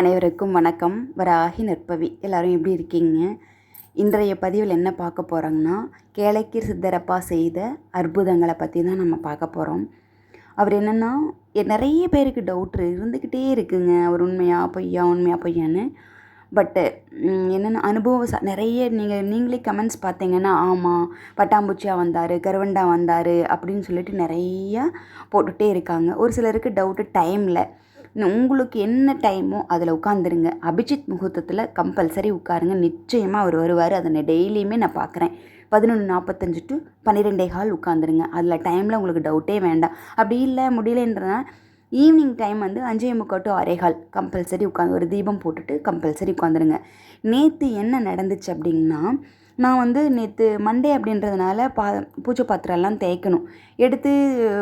அனைவருக்கும் வணக்கம். வராகி நற்பவி. எல்லோரும் எப்படி இருக்கீங்க? இன்றைய பதிவில் என்ன பார்க்க போகிறோங்கன்னா கேளைக்கீர் சித்தரப்பா செய்த அற்புதங்களை பற்றி தான் நம்ம பார்க்க போகிறோம் அவர் என்னென்னா நிறைய பேருக்கு டவுட் இருந்துக்கிட்டே இருக்குங்க. அவர் உண்மையா பொய்யா உண்மையா பொய்யான்னு. பட்டு என்னென்ன அனுபவம் ச நிறைய நீங்கள் நீங்களே கமெண்ட்ஸ் பார்த்தீங்கன்னா ஆமாம் பட்டாம்பூச்சியாக வந்தார் கருவண்டா வந்தார் அப்படின்னு சொல்லிட்டு நிறையா போட்டுகிட்டே இருக்காங்க. ஒரு சிலருக்கு டவுட்டு டைமில் உங்களுக்கு என்ன டைமோ அதில் உட்காந்துருங்க அபிஜித் முகூர்த்தத்தில் கம்பல்சரி உட்காருங்க. நிச்சயமாக அவர் வருவார். அதை நான் டெய்லியுமே நான் பார்க்குறேன். பதினொன்று நாற்பத்தஞ்சு டு பன்னிரெண்டே கால் உட்காந்துருங்க அதில் டைமில் உங்களுக்கு டவுட்டே வேண்டாம். அப்படி இல்லை முடியலன்றனா ஈவினிங் டைம் வந்து அஞ்சே முக்கால் டு அரைகால் கம்பல்சரி உட்காந்து ஒரு தீபம் போட்டுட்டு கம்பல்சரி உட்காந்துருங்க நேற்று என்ன நடந்துச்சு அப்படின்னா நான் வந்து நேற்று மண்டே அப்படின்றதுனால பா பூஜை பாத்திரம்லாம் தேய்க்கணும். எடுத்து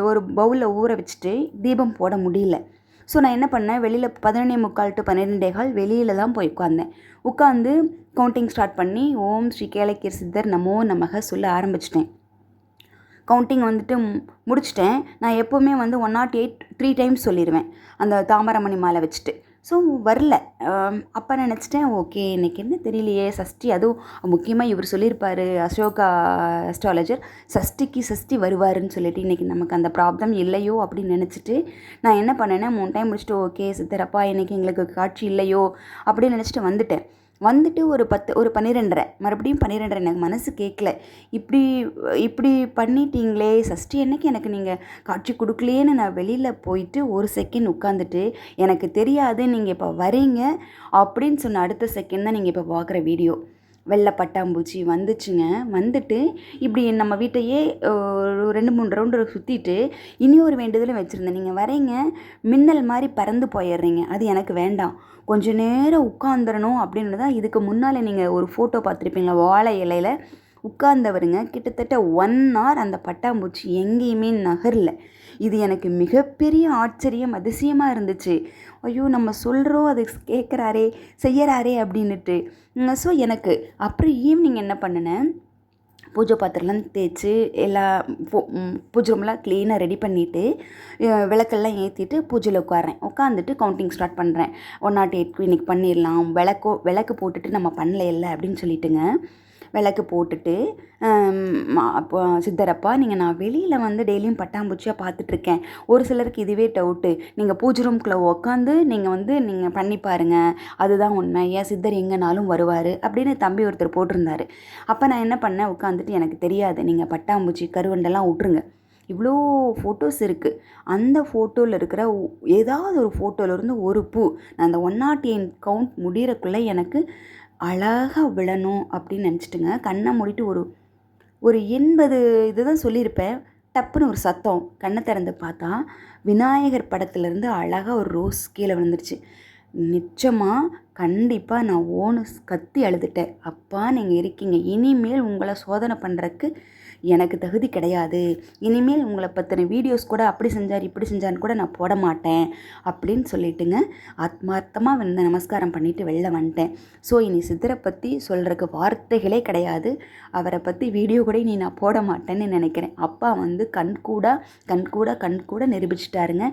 ஒரு பவுலில் ஊற வச்சுட்டு தீபம் போட முடியல. ஸோ நான் என்ன பண்ணேன்? வெளியில் பதினொன்னே முக்கால் டு பன்னிரெண்டே கால் வெளியில் தான் போய் உட்காந்தேன் உட்காந்து கவுண்டிங் ஸ்டார்ட் பண்ணி ஓம் ஸ்ரீ கேளக்கியர் சித்தர் நமோ நமக சொல்ல ஆரம்பிச்சிட்டேன். கவுண்டிங் வந்துட்டு முடிச்சிட்டேன். நான் எப்போவுமே வந்து one nought eight three times சொல்லிடுவேன் அந்த தாமரமணி மாலை வச்சுட்டு. ஸோ வரல. அப்போ நினச்சிட்டேன் ஓகே இன்றைக்கி என்ன தெரியலையே சஷ்டி. அதுவும் முக்கியமாக இவர் சொல்லியிருப்பார் அசோகா அஸ்ட்ராலஜர் சஷ்டிக்கு சஷ்டி வருவாருன்னு சொல்லிட்டு இன்றைக்கி நமக்கு அந்த ப்ராப்ளம் இல்லையோ அப்படின்னு நினச்சிட்டு நான் என்ன பண்ணேன்னா மூணு டைம் முடிச்சுட்டு ஓகே சித்தரப்பா இன்றைக்கி எங்களுக்கு காட்சி இல்லையோ அப்படின்னு நினச்சிட்டு வந்துட்டேன். வந்துட்டு ஒரு பத்து ஒரு பன்னிரெண்டரை. மறுபடியும் பன்னிரெண்டரை. எனக்கு மனசு கேட்கல இப்படி இப்படி பண்ணிட்டீங்களே. சஷ்டி அன்னைக்கு எனக்கு நீங்கள் காட்சி கொடுக்கலையேன்னு நான் வெளியில் போயிட்டு ஒரு செகண்ட் உட்காந்துட்டு எனக்கு தெரியாது நீங்கள் இப்போ வரீங்க அப்படின்னு சொன்ன அடுத்த செகண்ட் தான் நீங்கள் இப்போ பார்க்குற வீடியோ வெள்ளை பட்டாம்பூச்சி வந்துச்சுங்க. வந்துட்டு இப்படி நம்ம வீட்டையே ஒரு ரெண்டு மூணு ரவுண்டு சுற்றிட்டு இனி ஒரு வேண்டுதலும் வச்சுருந்தேன். நீங்கள் வரீங்க. மின்னல் மாதிரி பறந்து போயிடுறீங்க. அது எனக்கு வேண்டாம். கொஞ்சம் நேரம் உட்காந்துடணும் அப்படின்னு தான் இதுக்கு முன்னால் நீங்கள் ஒரு ஃபோட்டோ பார்த்துருப்பீங்களா? வாழை இலையில். உட்கார்ந்தவருங்க. கிட்டத்தட்ட ஒன் ஹவர் அந்த பட்டாம்பூச்சி எங்கேயுமே நகரல. இது எனக்கு மிகப்பெரிய ஆச்சரியம் அதிசயமாக இருந்துச்சு. ஐயோ நம்ம சொல்கிறோம் அது கேட்குறாரே செய்யறாரே அப்படின்னுட்டு. ஸோ எனக்கு அப்புறம் ஈவினிங் என்ன பண்ணினேன் பூஜை பாத்திரம்லாம் தேய்ச்சி எல்லா பூஜை ரூம்லாம் க்ளீனாக ரெடி பண்ணிவிட்டு விளக்கெல்லாம் ஏற்றிட்டு பூஜையில் உட்காறேன் உட்காந்துட்டு கவுண்டிங் ஸ்டார்ட் பண்ணுறேன் ஒன் நாட் எயிட் இன்றைக்கி பண்ணிடலாம். விளக்கோ விளக்கு போட்டுட்டு நம்ம பண்ணல இல்லை அப்படின்னு சொல்லிட்டுங்க. விளக்கு போட்டுட்டு அப்போ சித்தரப்பா நீங்கள் நான் வெளியில் வந்து டெய்லியும் பட்டாம்பூச்சியாக பார்த்துட்ருக்கேன். ஒரு சிலருக்கு இதுவே டவுட்டு நீங்கள் பூஜை ரூம்குள்ளே உட்காந்து நீங்கள் வந்து நீங்கள் பண்ணி பாருங்கள் அதுதான் உண்மை. ஏன் சித்தர் எங்கேனாலும் வருவார்? அப்படின்னு தம்பி ஒருத்தர் போட்டிருந்தாரு. அப்போ நான் என்ன பண்ணேன்? உட்காந்துட்டு எனக்கு தெரியாது. நீங்கள் பட்டாம்பூச்சி கருவண்டெல்லாம் விட்ருங்க இவ்வளோ ஃபோட்டோஸ் இருக்குது அந்த ஃபோட்டோவில் இருக்கிற ஏதாவது ஒரு ஃபோட்டோவிலேருந்து ஒரு பூ. நான் அந்த ஒன் நாட் எயிட் கவுண்ட் முடிகிறக்குள்ளே எனக்கு அழகாக விழணும் அப்படின்னு நினச்சிட்டுங்க. கண்ணை மூடிட்டு ஒரு ஒரு எண்பது இதுதான் சொல்லியிருப்பேன். டப்புன்னு ஒரு சத்தம் கண்ணை திறந்து பார்த்தா விநாயகர் படத்துலேருந்து அழகாக ஒரு ரோஸ் கீழே விழுந்துருச்சு. நிச்சயமாக கண்டிப்பாக நான் ஓனு கத்தி அழுதுட்டேன். அப்பா நீங்கள் இருக்கீங்க. இனிமேல் உங்களை சோதனை பண்ணுறக்கு எனக்கு தகுதி கிடையாது. இனிமேல் உங்களை பற்றின வீடியோஸ் கூட அப்படி செஞ்சார் இப்படி செஞ்சார்னு கூட நான் போட மாட்டேன் அப்படின்னு சொல்லிட்டுங்க ஆத்மார்த்தமாக வந்து நமஸ்காரம் பண்ணிவிட்டு வெளில வந்துட்டேன். ஸோ இனி சித்தரை பற்றி சொல்கிறதுக்கு வார்த்தைகளே கிடையாது. அவரை பற்றி வீடியோ கூட நீ நான் போட மாட்டேன்னு நினைக்கிறேன். அப்பா வந்து கண் கூட கண் கூட கண் கூட நிரூபிச்சிட்டாருங்க.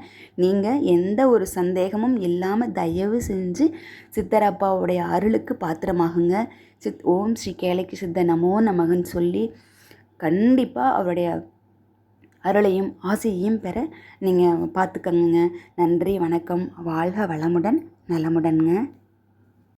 நீங்கள் எந்த ஒரு சந்தேகமும் இல்லாமல் தயவு செஞ்சு சித்தரப்பாவுடைய அருளுக்கு பாத்திரமாகுங்க. சித் ஓம் ஸ்ரீ கேளைக்கு சித்த நமோ நமகன் சொல்லி கண்டிப்பாக அவருடைய அருளையும் ஆசையையும் பெற நீங்கள் பார்த்துக்கங்க நன்றி வணக்கம். வாழ்க வளமுடன் நலமுடன்ங்க.